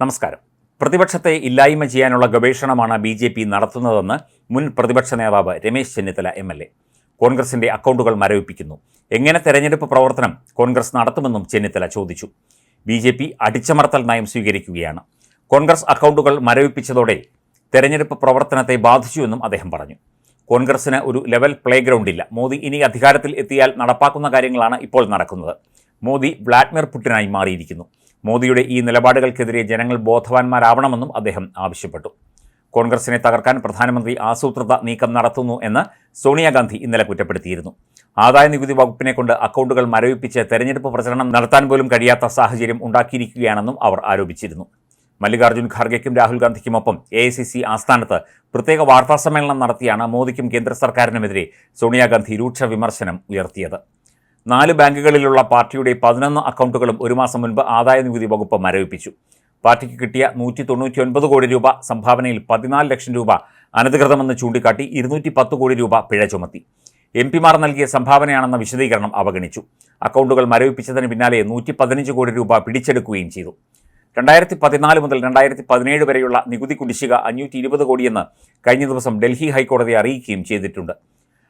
നമസ്കാരം. പ്രതിപക്ഷത്തെ ഇല്ലായ്മ ചെയ്യാനുള്ള ഗവേഷണമാണ് ബി ജെ പി നടത്തുന്നതെന്ന് മുൻ പ്രതിപക്ഷ നേതാവ് Ramesh Chennithala M L A. കോൺഗ്രസിന്റെ അക്കൗണ്ടുകൾ മരവിപ്പിക്കുന്നു. എങ്ങനെ തെരഞ്ഞെടുപ്പ് പ്രവർത്തനം കോൺഗ്രസ് നടത്തുമെന്നും ചെന്നിത്തല ചോദിച്ചു. ബി ജെ പി അടിച്ചമർത്തൽ നയം സ്വീകരിക്കുകയാണ്. കോൺഗ്രസ് അക്കൗണ്ടുകൾ മരവിപ്പിച്ചതോടെ തെരഞ്ഞെടുപ്പ് പ്രവർത്തനത്തെ ബാധിച്ചുവെന്നും അദ്ദേഹം പറഞ്ഞു. കോൺഗ്രസിന് ഒരു ലെവൽ പ്ലേ ഗ്രൗണ്ട് ഇല്ല. മോദി ഇനി അധികാരത്തിൽ എത്തിയാൽ നടപ്പാക്കുന്ന കാര്യങ്ങളാണ് ഇപ്പോൾ നടക്കുന്നത്. മോദി വ്ളാഡിമിർ പുട്ടിനായി മാറിയിരിക്കുന്നു. മോദിയുടെ ഈ നിലപാടുകൾക്കെതിരെ ജനങ്ങൾ ബോധവാന്മാരാവണമെന്നും അദ്ദേഹം ആവശ്യപ്പെട്ടു. കോൺഗ്രസിനെ തകർക്കാൻ പ്രധാനമന്ത്രി ആസൂത്രിത നീക്കം നടത്തുന്നു എന്ന് സോണിയാഗാന്ധി ഇന്നലെ കുറ്റപ്പെടുത്തിയിരുന്നു. ആദായ നികുതി വകുപ്പിനെ കൊണ്ട് അക്കൗണ്ടുകൾ മരവിപ്പിച്ച് തെരഞ്ഞെടുപ്പ് പ്രചരണം നടത്താൻ പോലും കഴിയാത്ത സാഹചര്യം ഉണ്ടാക്കിയിരിക്കുകയാണെന്നും അവർ ആരോപിച്ചിരുന്നു. മല്ലികാർജുൻ ഖാർഗെക്കും രാഹുൽ ഗാന്ധിക്കുമൊപ്പം എ ഐ സി സി ആസ്ഥാനത്ത് പ്രത്യേക വാർത്താ സമ്മേളനം നടത്തിയാണ് മോദിക്കും കേന്ദ്ര സർക്കാരിനുമെതിരെ സോണിയാഗാന്ധി രൂക്ഷ വിമർശനം ഉയർത്തിയത്. നാല് ബാങ്കുകളിലുള്ള പാർട്ടിയുടെ പതിനൊന്ന് അക്കൗണ്ടുകളും ഒരു മാസം മുൻപ് ആദായ നികുതി വകുപ്പ് മരവിപ്പിച്ചു. പാർട്ടിക്ക് കിട്ടിയ നൂറ്റി തൊണ്ണൂറ്റി ഒൻപത് കോടി രൂപ സംഭാവനയിൽ പതിനാല് ലക്ഷം രൂപ അനധികൃതമെന്ന് ചൂണ്ടിക്കാട്ടി ഇരുന്നൂറ്റി പത്ത് കോടി രൂപ പിഴ ചുമത്തി. എം പിമാർ നൽകിയ സംഭാവനയാണെന്ന വിശദീകരണം അവഗണിച്ചു. അക്കൗണ്ടുകൾ മരവിപ്പിച്ചതിന് പിന്നാലെ നൂറ്റി പതിനഞ്ച് കോടി രൂപ പിടിച്ചെടുക്കുകയും ചെയ്തു. രണ്ടായിരത്തി പതിനാല് മുതൽ രണ്ടായിരത്തി പതിനേഴ് വരെയുള്ള നികുതി കുടിശ്ശിക അഞ്ഞൂറ്റി ഇരുപത് കോടിയെന്ന് കഴിഞ്ഞ ദിവസം ഡൽഹി ഹൈക്കോടതി അറിയിക്കുകയും ചെയ്തിട്ടുണ്ട്.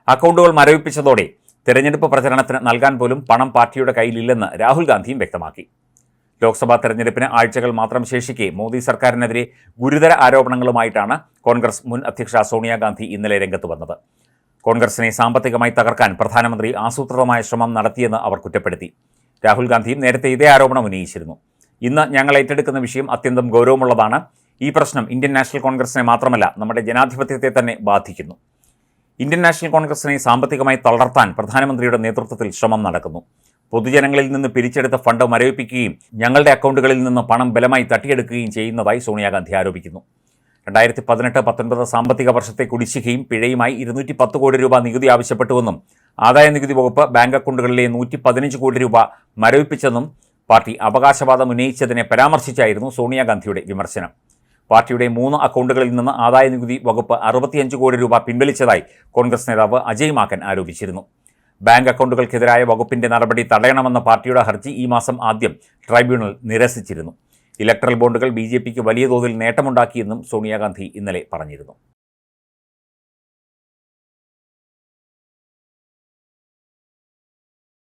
അക്കൗണ്ടുകൾ മരവിപ്പിച്ചതോടെ തെരഞ്ഞെടുപ്പ് പ്രചരണത്തിന് നൽകാൻ പോലും പണം പാർട്ടിയുടെ കയ്യിലില്ലെന്ന് രാഹുൽ ഗാന്ധിയും വ്യക്തമാക്കി. ലോക്സഭാ തെരഞ്ഞെടുപ്പിന് ആഴ്ചകൾ മാത്രം ശേഷിക്കെ മോദി സർക്കാരിനെതിരെ ഗുരുതര ആരോപണങ്ങളുമായിട്ടാണ് കോൺഗ്രസ് മുൻ അധ്യക്ഷ സോണിയാഗാന്ധി ഇന്നലെ രംഗത്ത് വന്നത്. കോൺഗ്രസിനെ സാമ്പത്തികമായി തകർക്കാൻ പ്രധാനമന്ത്രി ആസൂത്രിതമായ ശ്രമം നടത്തിയെന്ന് അവർ കുറ്റപ്പെടുത്തി. രാഹുൽ ഗാന്ധിയും നേരത്തെ ഇതേ ആരോപണം ഉന്നയിച്ചിരുന്നു. ഇന്ന് ഞങ്ങൾ ഏറ്റെടുക്കുന്ന വിഷയം അത്യന്തം ഗൗരവമുള്ളതാണ്. ഈ പ്രശ്നം ഇന്ത്യൻ നാഷണൽ കോൺഗ്രസിനെ മാത്രമല്ല നമ്മുടെ ജനാധിപത്യത്തെ തന്നെ ബാധിക്കുന്നു. ഇന്ത്യൻ നാഷണൽ കോൺഗ്രസിനെ സാമ്പത്തികമായി തളർത്താൻ പ്രധാനമന്ത്രിയുടെ നേതൃത്വത്തിൽ ശ്രമം നടക്കുന്നു. പൊതുജനങ്ങളിൽ നിന്ന് പിരിച്ചെടുത്ത ഫണ്ട് മരവിപ്പിക്കുകയും ഞങ്ങളുടെ അക്കൗണ്ടുകളിൽ നിന്ന് പണം ബലമായി തട്ടിയെടുക്കുകയും ചെയ്യുന്നതായി സോണിയാഗാന്ധി ആരോപിക്കുന്നു. രണ്ടായിരത്തി പതിനെട്ട് പത്തൊൻപത് സാമ്പത്തിക വർഷത്തെ കുടിശ്ശികയും പിഴയുമായി ഇരുന്നൂറ്റി പത്ത് കോടി രൂപ നികുതി ആവശ്യപ്പെട്ടുവെന്നും ആദായ നികുതി വകുപ്പ് ബാങ്ക് അക്കൗണ്ടുകളിലെ നൂറ്റി പതിനഞ്ച് കോടി രൂപ മരവിപ്പിച്ചെന്നും പാർട്ടി അവകാശവാദം ഉന്നയിച്ചതിനെ പരാമർശിച്ചായിരുന്നു സോണിയാഗാന്ധിയുടെ വിമർശനം. പാർട്ടിയുടെ മൂന്ന് അക്കൗണ്ടുകളിൽ നിന്ന് ആദായ നികുതി വകുപ്പ് അറുപത്തിയഞ്ച് കോടി രൂപ പിൻവലിച്ചതായി കോൺഗ്രസ് നേതാവ് അജയ് മാക്കൻ ആരോപിച്ചിരുന്നു. ബാങ്ക് അക്കൗണ്ടുകൾക്കെതിരായ വകുപ്പിന്റെ നടപടി തടയണമെന്ന പാർട്ടിയുടെ ഹർജി ഈ മാസം ആദ്യം ട്രൈബ്യൂണൽ നിരസിച്ചിരുന്നു. ഇലക്ട്രൽ ബോണ്ടുകൾ ബി വലിയ തോതിൽ നേട്ടമുണ്ടാക്കിയെന്നും സോണിയാഗാന്ധി ഇന്നലെ പറഞ്ഞിരുന്നു.